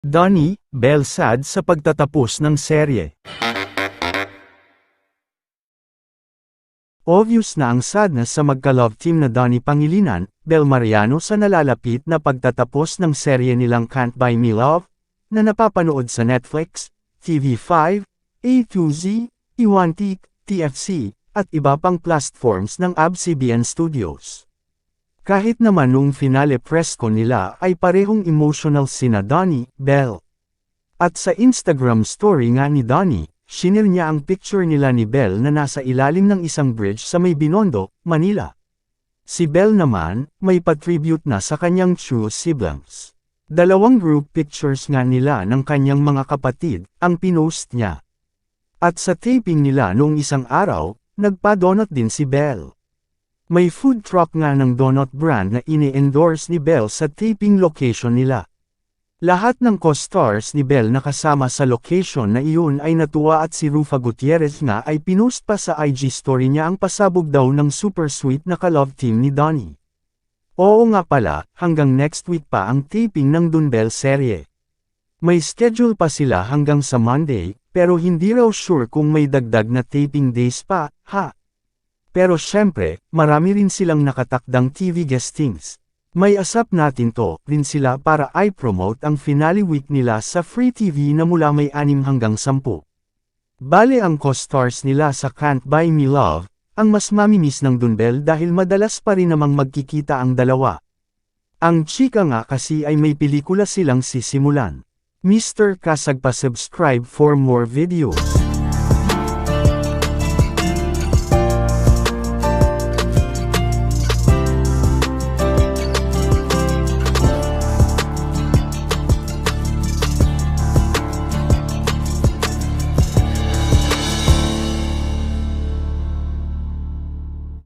Donnie, Bell sad sa pagtatapos ng serye. Obvious na ang sadness sa magka-love team na Donnie Pangilinan, Bel Mariano sa nalalapit na pagtatapos ng serye nilang Can't Buy Me Love, na napapanood sa Netflix, TV5, A2Z, Iwantik, TFC, at iba pang platforms ng ABS-CBN Studios. Kahit naman nung finale press ko nila ay parehong emotional sina Donnie, Bell. At sa Instagram story nga ni Donnie, shinare niya ang picture nila ni Bell na nasa ilalim ng isang bridge sa may Binondo, Manila. Si Bell naman, may patribute na sa kanyang true siblings. Dalawang group pictures nga nila ng kanyang mga kapatid, ang pinost niya. At sa taping nila noong isang araw, nagpa-donut din si Bell. May food truck nga ng donut brand na ini-endorse ni Bell sa taping location nila. Lahat ng co-stars ni Bell na kasama sa location na iyon ay natuwa at si Rufa Gutierrez nga ay pinost pa sa IG story niya ang pasabog daw ng super sweet na ka-love team ni Donnie. Oo nga pala, hanggang next week pa ang taping ng Dunbel serye. May schedule pa sila hanggang sa Monday, pero hindi raw sure kung may dagdag na taping days pa, ha? Pero syempre, marami rin silang nakatakdang TV guestings. May asap natin to, rin sila para i-promote ang finale week nila sa free TV na mula may 6 hanggang 10. Bale ang co-stars nila sa Can't Buy Me Love, ang mas mamimiss ng Dunbel dahil madalas pa rin namang magkikita ang dalawa. Ang chika nga kasi ay may pelikula silang sisimulan. Mr. Kasag pa subscribe for more videos.